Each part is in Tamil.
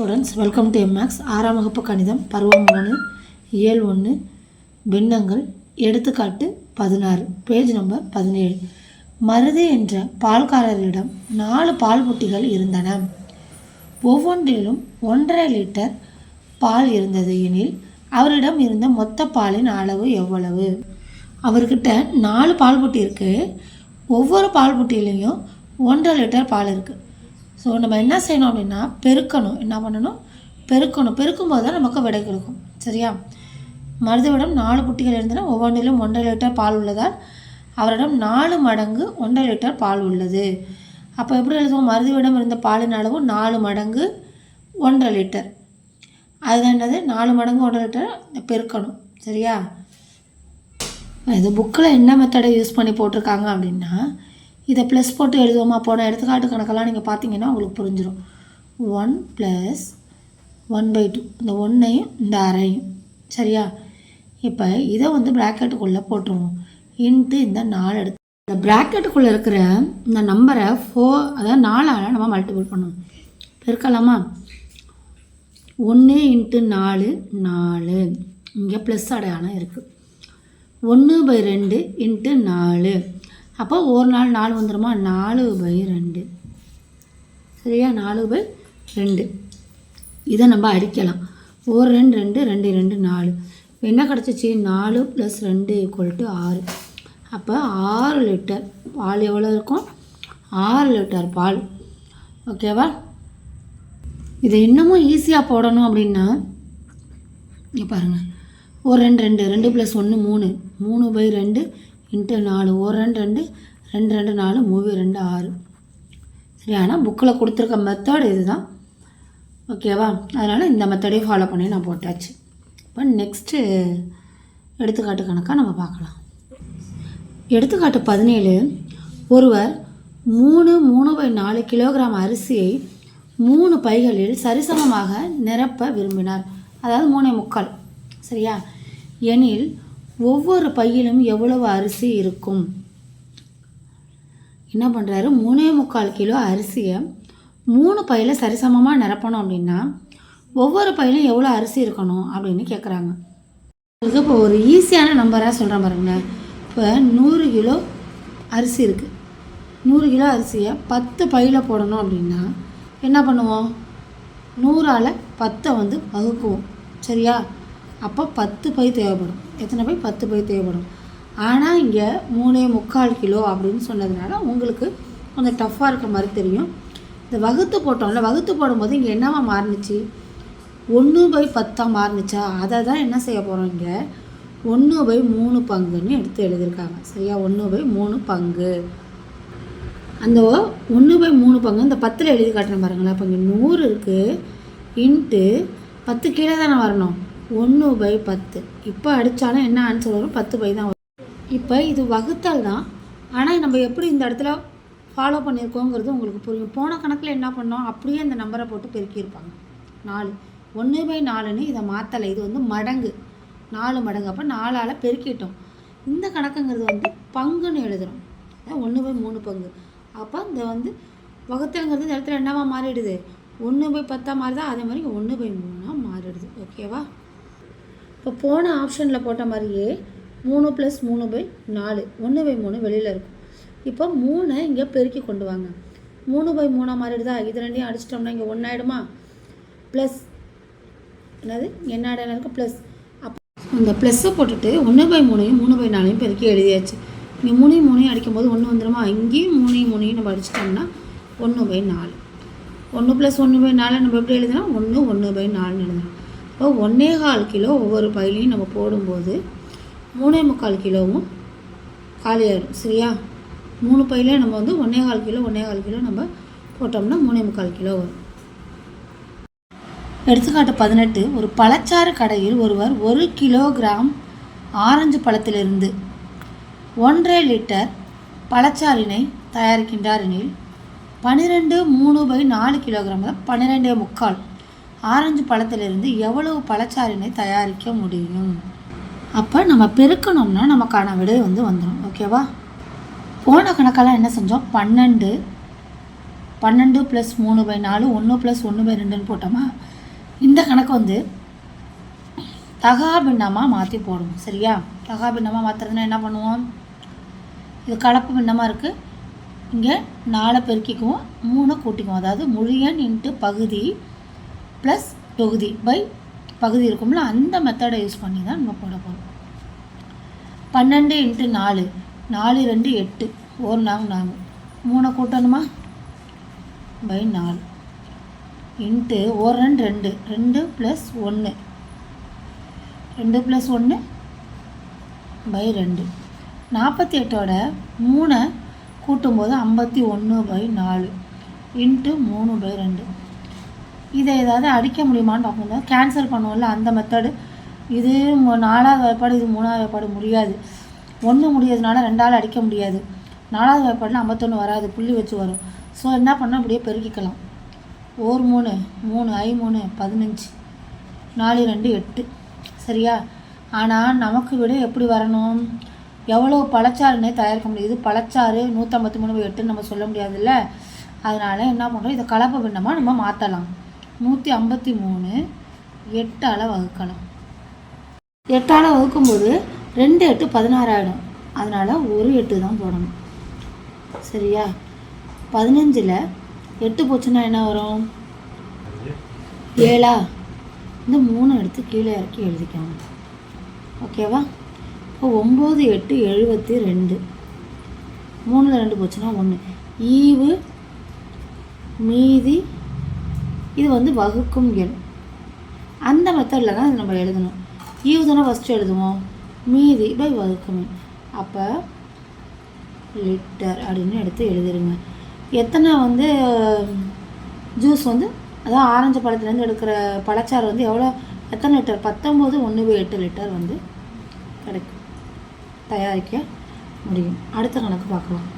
ஸ்டூடெண்ட்ஸ் வெல்கம் டு எம்எக்ஸ் ஆறாம் வகுப்பு கணிதம் பருவம் மூணு இயல் ஒன்று பின்னங்கள் எடுத்துக்காட்டு பதினாறு பேஜ் நம்பர் பதினேழு. மருது என்ற பால்காரரிடம் நாலு பால் புட்டிகள் இருந்தன. ஒவ்வொன்றிலும் ஒன்றரை லிட்டர் பால் இருந்தது எனில் அவரிடம் இருந்த மொத்த பாலின் அளவு எவ்வளவு? அவர்கிட்ட நாலு பால் புட்டி இருக்குது ஒவ்வொரு பால் புட்டியிலையும் ஒன்றரை லிட்டர் பால் இருக்குது ஸோ நம்ம என்ன செய்யணும் அப்படின்னா பெருக்கணும். என்ன பண்ணணும்? பெருக்கணும். பெருக்கும்போது தான் நமக்கு விடை கிடைக்கும். சரியா? மருதுவிடம் நாலு குட்டிகள் இருந்தன. ஒவ்வொன்றிலும் ஒன்றரை லிட்டர் பால் உள்ளதால் அவரிடம் நாலு மடங்கு ஒன்றரை லிட்டர் பால் உள்ளது. அப்போ எப்படி எழுதுவோம்? மருதுவிடம் இருந்த பாலின் அளவு நாலு மடங்கு ஒன்றரை லிட்டர். அதுதான் என்னது? நாலு மடங்கு ஒன்றரை லிட்டர் பெருக்கணும். சரியா? இது புக்கில் என்ன மெத்தடை யூஸ் பண்ணி போட்டிருக்காங்க அப்படின்னா இதை ப்ளஸ் போட்டு எழுதுவோமா? போன எடுத்துக்காட்டு கணக்கெல்லாம் நீங்கள் பார்த்தீங்கன்னா உங்களுக்கு புரிஞ்சிடும் one plus one by two இந்த ஒன்றையும் இந்த அரையும் சரியா? இப்போ இதை வந்து ப்ராக்கெட்டுக்குள்ளே போட்டுருவோம். இன்ட்டு இந்த நாலு எடுத்து இந்த ப்ராக்கெட்டுக்குள்ளே இருக்கிற இந்த நம்பரை ஃபோர் அதாவது நாலால் நம்ம மல்டிபிள் பண்ணணும். பெருக்கலாமா? ஒன்று இன்ட்டு நாலு நாலு. இங்கே ப்ளஸ் அடையாளம் இருக்குது ஒன்று பை ரெண்டு இன்ட்டு நாலு. அப்போ ஒரு நாள் நாலு வந்துடுமா நாலு பை ரெண்டு. சரியா? நாலு பை ரெண்டு. இதை நம்ம அடிக்கலாம். ஒரு ரெண்டு ரெண்டு ரெண்டு ரெண்டு நாலு. இப்போ என்ன கிடச்சிச்சு? நாலு ப்ளஸ் ரெண்டு ஈக்குவல் டு ஆறு. அப்போ ஆறு லிட்டர் பால் எவ்வளோ இருக்கும்? ஆறு லிட்டர் பால். ஓகேவா இதை இன்னமும் ஈஸியாக போடணும் அப்படின்னா இங்கே பாருங்கள் ஒரு ரெண்டு ரெண்டு ரெண்டு ப்ளஸ் ஒன்று மூணு. மூணு பை ரெண்டு இன்ட்டு நாலு ஒரு ரெண்டு ரெண்டு ரெண்டு ரெண்டு நாலு மூவி ரெண்டு ஆறு. சரி ஆனால் புக்கில் கொடுத்துருக்க மெத்தட் இதுதான். ஓகேவா அதனால் இந்த மெத்தடையும் ஃபாலோ பண்ணி நான் போட்டாச்சு. இப்போ நெக்ஸ்ட்டு எடுத்துக்காட்டு கணக்காக நம்ம பார்க்கலாம். எடுத்துக்காட்டு பதினேழு. ஒருவர் மூணு மூணு பை நாலு கிலோகிராம் அரிசியை மூணு பைகளில் சரிசமமாக நிரப்ப விரும்பினார். அதாவது மூணே முக்கால். சரியா? எனில் ஒவ்வொரு பையிலும் எவ்வளவு அரிசி இருக்கும்? என்ன பண்ணுறாரு மூணே முக்கால் கிலோ அரிசியை மூணு பையில் சரிசமமாக நிரப்பணும் அப்படின்னா ஒவ்வொரு பையிலும் எவ்வளோ அரிசி இருக்கணும் அப்படின்னு கேட்குறாங்க உங்களுக்கு இப்போ ஒரு ஈஸியான நம்பராக சொல்கிறேன் பாருங்களேன். இப்போ நூறு கிலோ அரிசி இருக்குது நூறு கிலோ அரிசியை பத்து பையில் போடணும் அப்படின்னா என்ன பண்ணுவோம்? நூறால் பத்தை வந்து வகுக்குவோம். சரியா? அப்போ பத்து பை தேவைப்படும். எத்தனை பை? பத்து பை தேவைப்படும். ஆனால் இங்கே மூணே முக்கால் கிலோ அப்படின்னு சொன்னதுனால உங்களுக்கு கொஞ்சம் டஃப்பாக இருக்கிற மாதிரி தெரியும். இந்த வகுத்து போட்டோம்ல வகுத்து போடும்போது இங்கே என்னவா மாறுனுச்சு? ஒன்று பை பத்தாக மாறுனுச்சா? அதை தான் என்ன செய்ய போகிறோம் இங்கே? ஒன்று பை மூணு பங்குன்னு எடுத்து எழுதியிருக்காங்க. சரியா? ஒன்று பை மூணு பங்கு. அந்த ஒன்று பை மூணு பங்கு இந்த பத்தில் எழுதி காட்டுறேன் பாருங்களேன். அப்போ இங்கே நூறு இருக்குது இன்ட்டு பத்து கீழே தானே வரணும்? ஒன்று பை பத்து. இப்போ அடித்தாலும் என்ன ஆன்சர் வரும்? பத்து பை தான் வரும். இப்போ இது வகுத்தல் தான் ஆனால் நம்ம எப்படி இந்த இடத்துல ஃபாலோ பண்ணியிருக்கோங்கிறது உங்களுக்கு புரியும். போன கணக்கில் என்ன பண்ணோம்? அப்படியே இந்த நம்பரை போட்டு பெருக்கியிருப்பாங்க. நாலு. ஒன்று பை நாலுன்னு இதை மாற்றலை இது வந்து மடங்கு. நாலு மடங்கு. அப்போ நாலால் பெருக்கிட்டோம். இந்த கணக்குங்கிறது வந்து பங்குன்னு எழுதுகிறோம் ஒன்று பை மூணு பங்கு. அப்போ இந்த வந்து வகுத்தல்ங்கிறது இந்த இடத்துல என்னவா மாறிடுது? ஒன்று பை பத்தாக மாறுதா? அதே மாதிரி ஒன்று பை மூணாக மாறிடுது. ஓகேவா? இப்போ போன ஆப்ஷனில் போட்ட மாதிரியே மூணு ப்ளஸ் மூணு பை நாலு. ஒன்று பை மூணு வெளியில் இருக்கும். இப்போ மூணை இங்கே பெருக்கி கொண்டு வாங்க. மூணு பை மூணாக மாறிடுதா? இது ரெண்டையும் அடிச்சிட்டோம்னா இங்கே ஒன்று ஆகிடுமா ப்ளஸ் என்னது? என்ன இடம் இருக்குது ப்ளஸ் அப்போ அந்த ப்ளஸ்ஸை போட்டுட்டு ஒன்று பை மூணையும் மூணு பை நாலையும் பெருக்கி எழுதியாச்சு. இங்கே மூணையும் மூணையும் அடிக்கும்போது ஒன்று வந்துடுமா இங்கேயும் மூணையும் மூணையும் நம்ம அடிச்சிட்டோம்னா ஒன்று பை நாலு. ஒன்று ப்ளஸ் ஒன்று பை நாலு நம்ம எப்படி எழுதுனா ஒன்று ஒன்று பை நாலுன்னு எழுதலாம் இப்போ ஒன்றே கால் கிலோ ஒவ்வொரு பயிலையும் நம்ம போடும்போது மூணே முக்கால் கிலோவும் காலியாகிடும் சரியா? மூணு பையிலே நம்ம வந்து ஒன்றே கால் கிலோ ஒன்றே கால் கிலோ நம்ம போட்டோம்னா மூணே முக்கால் கிலோ வரும். எடுத்துக்காட்டு பதினெட்டு. ஒரு பழச்சாறு கடையில் ஒருவர் ஒரு கிலோகிராம் ஆரஞ்சு பழத்திலிருந்து ஒன்றரை லிட்டர் பழச்சாறினை தயாரிக்கின்றார் எனில் பன்னிரெண்டு மூணு பை நாலு கிலோகிராம் தான் பன்னிரெண்டே முக்கால் ஆரஞ்சு பழத்திலிருந்து எவ்வளவு பழச்சாறினை தயாரிக்க முடியும்? அப்போ நம்ம பெருக்கணும்னா நமக்கான விடை வந்து வந்துடும் ஓகேவா போன கணக்கெல்லாம் என்ன செஞ்சோம்? பன்னெண்டு. பன்னெண்டு ப்ளஸ் மூணு பை நாலு ஒன்று ப்ளஸ் ஒன்று பை ரெண்டுன்னு போட்டோமா? இந்த கணக்கு வந்து தகாபின்னமாக மாற்றி போடுவோம் சரியா? தகாபின்னமாக மாற்றுறதுன்னா என்ன பண்ணுவோம்? இது கலப்பு பின்னமாக இருக்குது இங்கே நாலை பெருக்கிக்குவோம் மூணை கூட்டிக்குவோம். அதாவது முழியன் இன்ட்டு பகுதி ப்ளஸ் தொகுதி பை பகுதி இருக்கும்ல அந்த மெத்தடை யூஸ் பண்ணி தான் நம்ம போட போகிறோம் பன்னெண்டு இன்ட்டு நாலு. நாலு ரெண்டு எட்டு. ஒரு நாங்க நாங்கள் மூணை கூட்டணுமா? பை நாலு. இன்ட்டு ஒரு ரெண்டு ரெண்டு. ரெண்டு ப்ளஸ் ஒன்று ரெண்டு ப்ளஸ் ஒன்று பை ரெண்டு. நாற்பத்தி எட்டோட மூணை கூட்டும்போது ஐம்பத்தி ஒன்று பை நாலு. இன்ட்டு மூணு பை ரெண்டு. இதை ஏதாவது அடிக்க முடியுமான்னு பார்க்கணும் கேன்சல் பண்ணுவோம்ல அந்த மெத்தடு இது நாலாவது வாய்ப்பாடு இது மூணாவது வாய்ப்பாடு முடியாது. ஒன்று முடியாதுனால ரெண்டால் அடிக்க முடியாது. நாலாவது வாய்ப்பாடில் ஐம்பத்தொன்று வராது புள்ளி வச்சு வரும். ஸோ என்ன பண்ணால் அப்படியே பெருக்கிக்கலாம். ஓர் மூணு மூணு ஐ மூணு பதினஞ்சு. நாலு ரெண்டு எட்டு. சரியா? ஆனால் நமக்கு விட எப்படி வரணும்? எவ்வளோ பழச்சாறுன்னே தயாரிக்க முடியாது பழச்சாறு நூற்றம்பத்தி மூணு எட்டுன்னு நம்ம சொல்ல முடியாதுல்ல. அதனால் என்ன பண்ணுறோம்? இதை கலப்பு பின்னமாக நம்ம மாற்றலாம் நூற்றி ஐம்பத்தி மூணு. எட்டால் வகுக்கலாம். எட்டால் வகுக்கும்போது ரெண்டு எட்டு பதினாறாயிடும். அதனால் ஒரு எட்டு தான் போடணும். சரியா? பதினஞ்சில் எட்டு போச்சுன்னா என்ன வரும்? ஏழா? இந்த மூணு எடுத்து கீழே இறக்கி எழுதிக்கோங்க. ஓகேவா? இப்போ ஒம்பது எட்டு எழுபத்தி ரெண்டு. மூணில் ரெண்டு போச்சுன்னா ஒன்று. ஈவு மீதி இது வந்து வகுக்கும் எண். அந்த மெத்தடில் தான் நம்ம எழுதணும். ஈவு தானே ஃபஸ்ட்டு எழுதுவோம். மீதி பை வகுக்கும் எண். அப்போ லிட்டர் அப்படின்னு எடுத்து எழுதிருங்க. எத்தனை வந்து ஜூஸ் வந்து அதான் ஆரஞ்சு பழத்துலேருந்து எடுக்கிற பழச்சாறு வந்து எவ்வளோ? எத்தனை லிட்டர் பத்தொம்போது ஒன்று பை எட்டு லிட்டர் வந்து கிடைக்கும். தயாரிக்க முடியும். அடுத்த கணக்கு பார்க்கலாம்.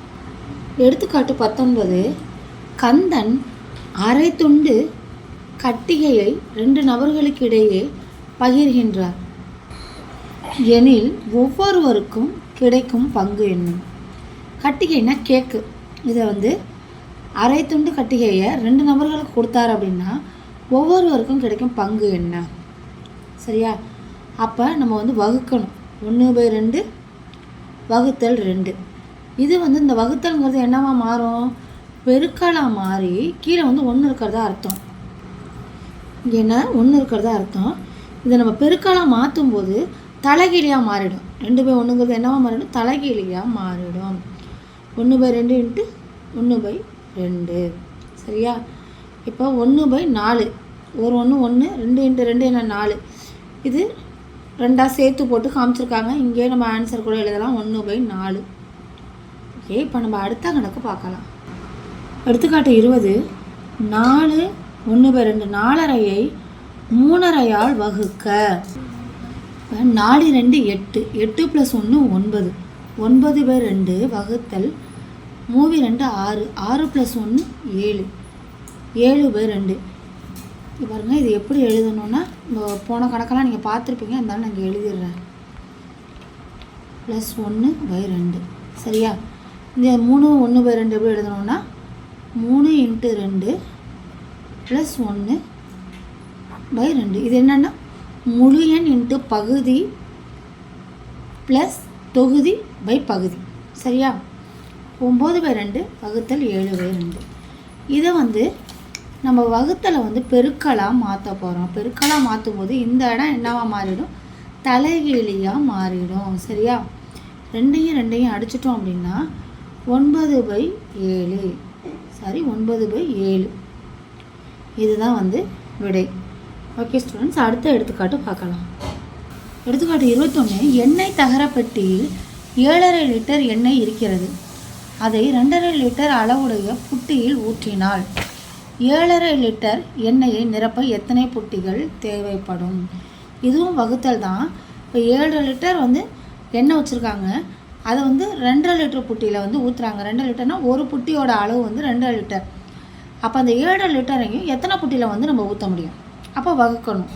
எடுத்துக்காட்டு பத்தொன்பது. கந்தன் அரை துண்டு கட்டிகையை ரெண்டு நபர்களுக்கு இடையே பகிர்கின்றார். எனில் ஒவ்வொருவருக்கும் கிடைக்கும் பங்கு என்ன? கட்டிகைனா கேக்கு. இதை வந்து அரை துண்டு கட்டிகையை ரெண்டு நபர்களுக்கு கொடுத்தாரு அப்படின்னா ஒவ்வொருவருக்கும் கிடைக்கும் பங்கு என்ன? சரியா? அப்போ நம்ம வந்து வகுக்கணும். ஒன்று பை ரெண்டு வகுத்தல் ரெண்டு. இது வந்து இந்த வகுத்தல்ங்கிறது என்னவா மாறும்? பெருக்கலாக மாறி கீழே வந்து ஒன்று இருக்கிறதா அர்த்தம். ஏன்னா ஒன்று இருக்கிறதா அர்த்தம். இதை நம்ம பெருக்கலாக மாற்றும் போது தலைகீழியாக மாறிடும். ரெண்டு பை ஒன்றுங்கிறது என்னவா மாறிடும்? தலைகீழியாக மாறிடும். ஒன்று பை ரெண்டு இன்ட்டு ஒன்று பை ரெண்டு. சரியா? இப்போ ஒன்று பை நாலு. ஒரு ஒன்று ஒன்று ரெண்டு இன்ட்டு ரெண்டு என்ன நாலு? இது ரெண்டாக சேர்த்து போட்டு காமிச்சிருக்காங்க. இங்கே நம்ம ஆன்சர் கூட எழுதலாம். ஒன்று பை நாலு. ஓகே இப்போ நம்ம அடுத்த கணக்கு பார்க்கலாம். எடுத்துக்காட்டு இருபது. நாலு ஒன்று பை ரெண்டு நாலரையை மூணரையால் வகுக்க. நாலு ரெண்டு எட்டு எட்டு ப்ளஸ் ஒன்று ஒன்பது. ஒன்பது பை ரெண்டு வகுத்தல் மூவி ரெண்டு ஆறு ஆறு ப்ளஸ் ஒன்று ஏழு. ஏழு பை ரெண்டு இது பாருங்கள் இது எப்படி எழுதணும்னா போன கணக்கெல்லாம் நீங்கள் பார்த்துருப்பீங்க இருந்தாலும் நான் இங்கே எழுதிடுறேன். ப்ளஸ் ஒன்று பை ரெண்டு. சரியா? இந்த மூணு ஒன்று பை ரெண்டு எப்படி எழுதணும்னா மூணு இன்ட்டு ரெண்டு ப்ளஸ் ஒன்று பை ரெண்டு. இது என்னென்னா முழு எண் இன்ட்டு பகுதி ப்ளஸ் தொகுதி பை பகுதி. சரியா? ஒம்பது பை ரெண்டு வகுத்தல் ஏழு பை ரெண்டு. இதை வந்து நம்ம வகுத்தலை வந்து பெருக்கலாக மாற்ற போகிறோம் பெருக்கலாக மாற்றும் போது இந்த இடம் என்னவா மாறிடும்? தலைகீழியாக மாறிடும். சரியா? ரெண்டையும் ரெண்டையும் அடிச்சிட்டோம் அப்படின்னா ஒன்பது பை ஏழு. சாரி ஒன்பது பை ஏழு. இதுதான் வந்து விடை. ஓகே ஸ்டூடெண்ட்ஸ் அடுத்த எடுத்துக்காட்டு பார்க்கலாம். எடுத்துக்காட்டு இருபத்தொன்று எண்ணெய் தகர பெட்டியில் ஏழரை லிட்டர் எண்ணெய் இருக்கிறது. அதை ரெண்டரை லிட்டர் அளவுடைய புட்டியில் ஊற்றினால் ஏழரை லிட்டர் எண்ணெயை நிரப்ப எத்தனை புட்டிகள் தேவைப்படும்? இதுவும் வகுத்தல் தான். இப்போ ஏழரை லிட்டர் வந்து எண்ணெய் வச்சுருக்காங்க. அதை வந்து ரெண்டரை லிட்டர் புட்டியில் வந்து ஊற்றுறாங்க ரெண்டரை லிட்டர்னால் ஒரு புட்டியோட அளவு வந்து ரெண்டரை லிட்டர். அப்போ அந்த ஏழரை லிட்டரையும் எத்தனை புட்டியில் வந்து நம்ம ஊற்ற முடியும்? அப்போ வகுக்கணும்.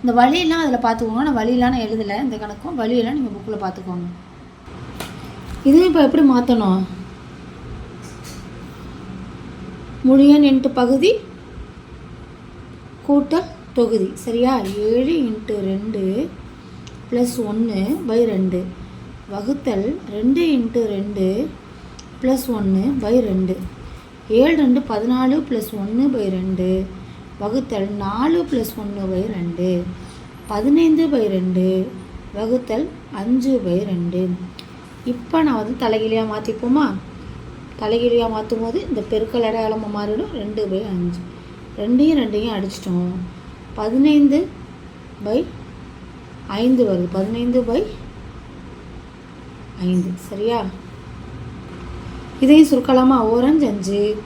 இந்த வழியெல்லாம் அதில் பார்த்துக்கோங்க நான் வழியெல்லாம் நான் எழுதலை. இந்த கணக்கும் வழியெல்லாம் நீங்கள் புக்கில் பார்த்துக்கோங்க இதையும் இப்போ எப்படி மாற்றணும் முழியன் இன்ட்டு பகுதி கூட்டல் தொகுதி. சரியா? ஏழு இன்ட்டு ரெண்டு ப்ளஸ் ஒன்று பை ரெண்டு. வகுத்தல் ரெண்டு இன்ட்டு ரெண்டு ப்ளஸ் ஒன்று பை ரெண்டு. ஏழு ரெண்டு பதினாலு ப்ளஸ் ஒன்று பை ரெண்டு. வகுத்தல் நாலு ப்ளஸ் ஒன்று பை ரெண்டு. பதினைந்து பை ரெண்டு. வகுத்தல் அஞ்சு பை ரெண்டு. இப்போ நான் வந்து தலைகீழியாக மாற்றிப்போமா தலைகீழியாக மாற்றும் போது இந்த பெருக்கல் அடையாளமாக மாறிடும். ரெண்டு பை அஞ்சு. ரெண்டையும் ரெண்டையும் அடிச்சிட்டோம். பதினைந்து பை ஐந்து வருது. பதினைந்து பை ஐந்து. சரியா? இதையும் சுருக்கலாமா? ஓரஞ்சு அஞ்சு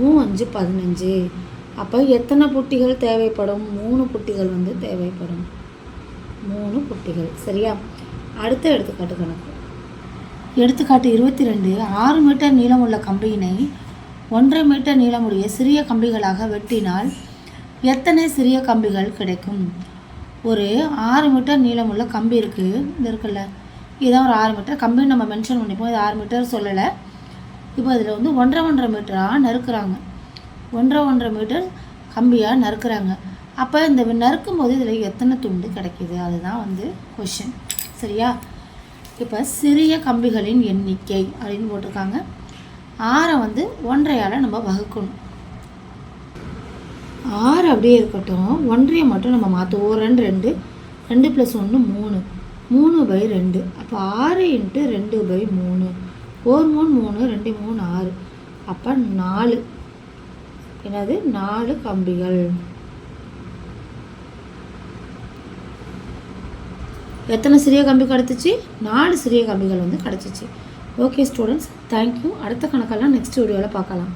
மூ அஞ்சு பதினஞ்சு. அப்போ எத்தனை புட்டிகள் தேவைப்படும்? மூணு புட்டிகள் வந்து தேவைப்படும். மூணு புட்டிகள். சரியா? அடுத்த எடுத்துக்காட்டு கணக்கு. எடுத்துக்காட்டு இருபத்தி ரெண்டு ஆறு மீட்டர் நீளமுள்ள கம்பியினை ஒன்றரை மீட்டர் நீளமுடைய சிறிய கம்பிகளாக வெட்டினால் எத்தனை சிறிய கம்பிகள் கிடைக்கும்? ஒரு ஆறு மீட்டர் நீளமுள்ள கம்பி இருக்குது இது இருக்குல்ல? இதுதான் ஒரு ஆறு மீட்டர். கம்பி நம்ம மென்ஷன் பண்ணிப்போம். இது ஆறு மீட்டர் சொல்லலை. இப்போ இதில் வந்து ஒன்றரை ஒன்றரை மீட்டராக நறுக்கிறாங்க. ஒன்றரை ஒன்றரை மீட்டர் கம்பியாக நறுக்கிறாங்க. அப்போ இந்த நறுக்கும் போது இதில் எத்தனை துண்டு கிடைக்கிது? அதுதான் வந்து கொஷின் சரியா? இப்போ சிறிய கம்பிகளின் எண்ணிக்கை அப்படின்னு போட்டிருக்காங்க. ஆறை வந்து ஒன்றையால் நம்ம வகுக்கணும். ஆறு அப்படியே இருக்கட்டும். ஒன்றையை மட்டும் நம்ம மாற்றுவோம். ரெண்டு ரெண்டு. ரெண்டு ப்ளஸ் ஒன்று மூணு. மூணு பை ரெண்டு. அப்போ ஆறு இன்ட்டு ரெண்டு பை மூணு. ஒரு மூணு மூணு ரெண்டு மூணு ஆறு. அப்போ நாலு. என்னது? நாலு கம்பிகள். எத்தனை சிறிய கம்பி கிடச்சிச்சு? நாலு சிறிய கம்பிகள் வந்து கிடச்சிச்சு. ஓகே ஸ்டூடெண்ட்ஸ் தேங்க்யூ அடுத்த கணக்கெல்லாம் நெக்ஸ்ட் வீடியோவில் பார்க்கலாம்.